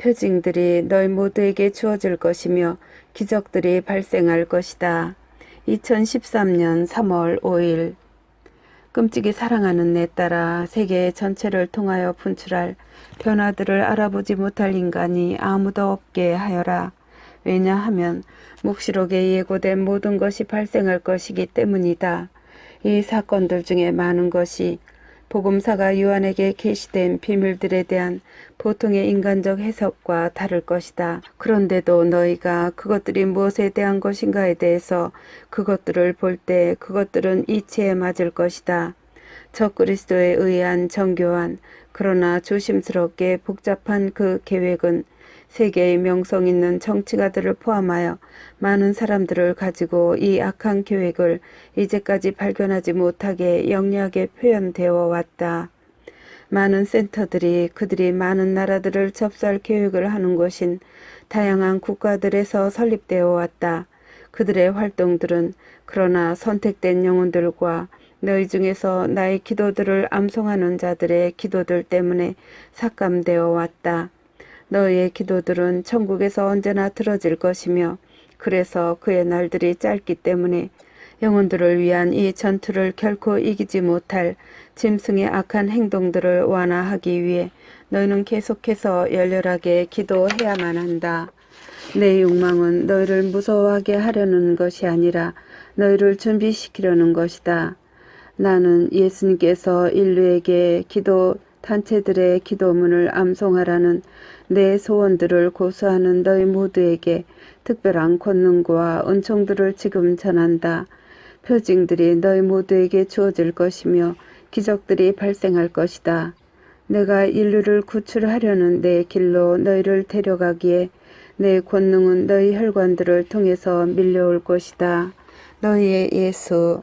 표징들이 너희 모두에게 주어질 것이며 기적들이 발생할 것이다. 2013년 3월 5일 끔찍이 사랑하는 내 딸아 세계 전체를 통하여 분출할 변화들을 알아보지 못할 인간이 아무도 없게 하여라. 왜냐하면 묵시록에 예고된 모든 것이 발생할 것이기 때문이다. 이 사건들 중에 많은 것이 복음사가 요한에게 계시된 비밀들에 대한 보통의 인간적 해석과 다를 것이다. 그런데도 너희가 그것들이 무엇에 대한 것인가에 대해서 그것들을 볼 때 그것들은 이치에 맞을 것이다. 적 그리스도에 의한 정교한 그러나 조심스럽게 복잡한 그 계획은 세계의 명성 있는 정치가들을 포함하여 많은 사람들을 가지고 이 악한 계획을 이제까지 발견하지 못하게 영리하게 표현되어 왔다. 많은 센터들이 그들이 많은 나라들을 접수할 계획을 하는 곳인 다양한 국가들에서 설립되어 왔다. 그들의 활동들은 그러나 선택된 영혼들과 너희 중에서 나의 기도들을 암송하는 자들의 기도들 때문에 삭감되어 왔다. 너희의 기도들은 천국에서 언제나 들어질 것이며 그래서 그의 날들이 짧기 때문에 영혼들을 위한 이 전투를 결코 이기지 못할 짐승의 악한 행동들을 완화하기 위해 너희는 계속해서 열렬하게 기도해야만 한다. 내 욕망은 너희를 무서워하게 하려는 것이 아니라 너희를 준비시키려는 것이다. 나는 예수님께서 인류에게 기도 단체들의 기도문을 암송하라는 내 소원들을 고수하는 너희 모두에게 특별한 권능과 은총들을 지금 전한다. 표징들이 너희 모두에게 주어질 것이며 기적들이 발생할 것이다. 내가 인류를 구출하려는 내 길로 너희를 데려가기에 내 권능은 너희 혈관들을 통해서 밀려올 것이다. 너희의 예수